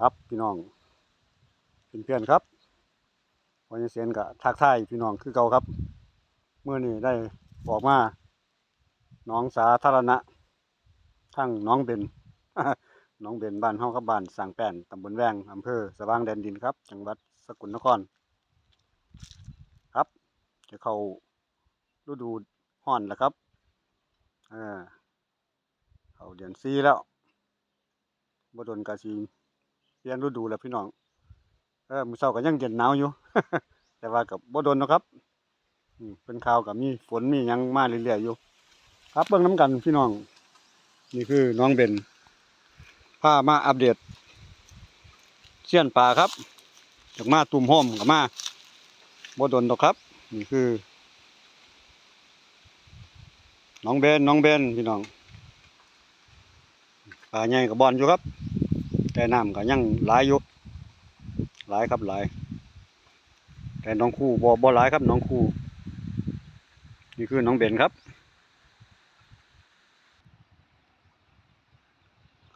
ครับพี่น้องเป็นเพื่อนๆครับวันนี้เสียนกับทักทายพี่น้องคือเก่าครับเมื่อนี้ได้ออกมาน้องสาธารณะทั้งน้องเบนน้องเบนบ้านเฮาครับบ้านสร้างแป้นตำบลแวงอำเภอสว่างแดนดินครับ จังหวัดสกลนคร ครับ จะเข้าฤดูฮ้อนแล้วครับเออเข้าเดือนสี่แล้วบดนกาสี เปลี่ยนฤดูแล้วพี่น้องเออมือเช้าก็ยังเย็นหนาวอยู่ แต่ว่ากับบ่โดนนะครับเป็นข่าวกับมีฝนมียังมาเรื่อยๆอยู่ ครับเบิ่งน้ำกันพี่น้อง นี่คือน้องเบนพามาอัปเดตเสี้ยนป่าครับจากมาตุ่มห้อมกับมาบ่ดนดอกครับ นี่คือ น้องเบนน้องเบนพี่น้องป่าใหญ่กับบอนอยู่ครับ แต่น้ำก็ยังหลายอยู่หลายครับหลาย แต่น้องคู่บ่บ่หลายครับน้องคู่นี่คือน้องเบนครับ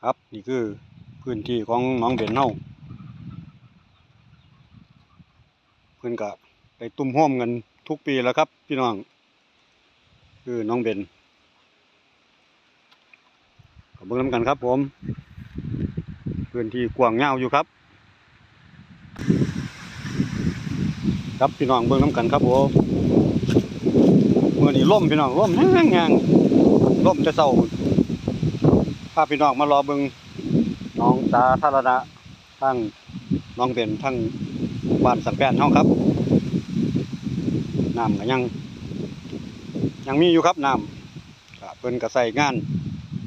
ครับนี่คือพื้นที่ของน้องเบนเฮาเพิ่อนก็ไปตุ้มโฮมกันทุกปีแล้วครับ พี่น้อง คือน้องเบนขอบิ่งนำกันครับผม พื้นที่กว้างยาอยู่ครับ ครับพี่น้องเบิ่งน้ำกันครับผมเมื่อนี้ล่มพี่น้องล่มแห้งๆล่มแต่เช้าพาพี่น้องมารอเบิงน้องสาธารณะทั้งน้องเบนทั้งบ้านสังแปนเฮาครับน้ำก็ยังยังมีอยู่ครับน้ำเพิ่นก็ใส่งาน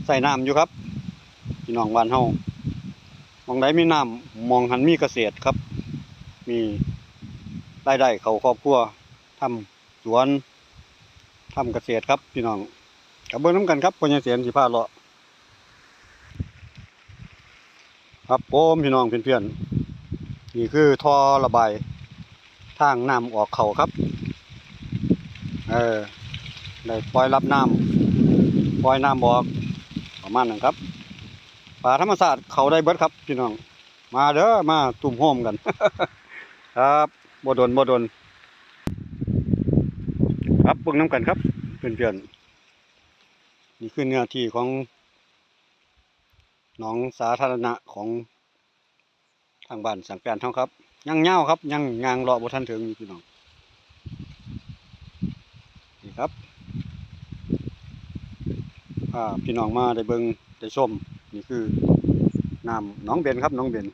ใส่น้ำอยู่ครับพี่น้องบ้านเฮาห มองใดมีน้ำมองหันมีเกษตรครับ มีรายได้เขาครอบครัวทำสวนทำเกษตรครับพี่น้องกับเบิ่งน้ำกันครับพญเสียนสิพาเลาะครับผมพี่น้องเพื่อนๆนี่คือท่อระบายทางน้ำออกเขาครับ เออได้ปล่อยรับน้ำปล่อยน้ำออกประมาณนั้นครับ ป่าธรรมศาสตร์เขาได้เบิดครับพี่น้อง มาเด้อมาตุ่มโฮมกัน ครับบดนบดน ครับเบิ่งน้ำกันครับเพื่อนๆนี่คือเนื้อที่ของหนองสาธารณะของทางบ้านสังแปนเท่าครับยังเง่าครับยังยางรอบ่ทันถึงพี่น้องนี่ครับพาพี่น้องมาได้เบิงได้ชม นี่คือน้ำน้องเบนครับน้องเบน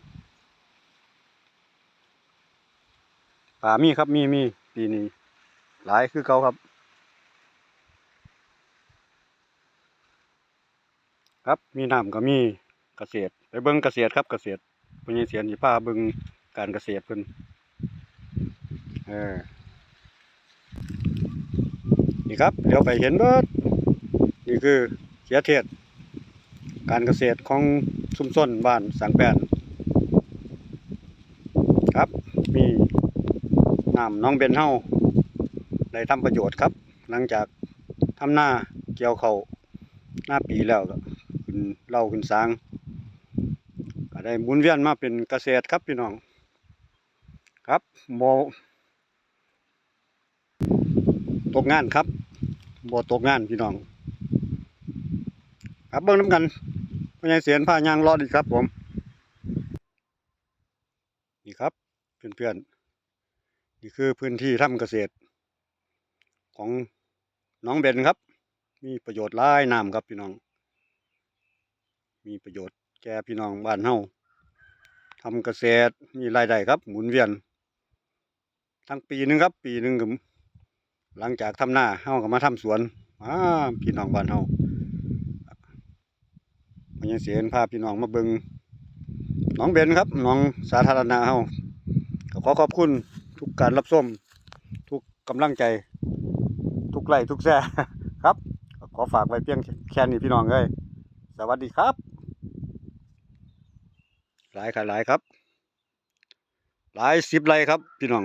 ป่ามีครับมีมีปีนี้หลายคือเขาครับ ครับมีน้ำก็มีเกษตร ไปเบิ่งเกษตรครับเกษตรเพิ่นยังเสียนสิพาเบิ่งการเกษตรเพิ่นเออนี่ครับเดี๋ยวไปเห็นเบิดนี่คือเสียเทศ การเกษตรของชุมชนบ้านสังแปนครับมีน้ำน้องเบนเฮาได้ทำประโยชน์ครับ หลังจากทำหน้าเกี่ยวเขาหน้าปีแล้วก็ขึ้นเล่าขึ้นสางก็ได้หมุนเวียนมาเป็นเกษตรครับพี่น้อง ครับโมตกงานครับโมตกงานพี่น้อง ครับเบิ่งน้ำกัน พญายเสียนผ้ายางรอดอีกครับผม นี่ครับเพื่อนๆนี่คือพื้นที่ทำเกษตร ของน้องเบนครับ มีประโยชน์หลายน้ำครับพี่น้อง มีประโยชน์แก่พี่น้องบ้านเฮาทำเกษตรมีรายได้ครับ หมุนเวียน ทั้งปีหนึงครับ ปีหนึ่งก็หลังจากทำหน้าเฮาก็มาทำสวนอ่าพี่น้องบ้านเฮา ยังเสียนพาพี่น้องมาเบิงน้องเบนครับน้องสาธารณะเฮาขอขอบคุณทุกการรับชมทุกกำลังใจ ทุกไลค์ทุกแชร์ครับ ขอฝากไว้เพียงแค่นี้พี่น้องเอ้ยสวัสดีครับ หลายค่ะหลายครับ หลายสิบไรครับ พี่น้อง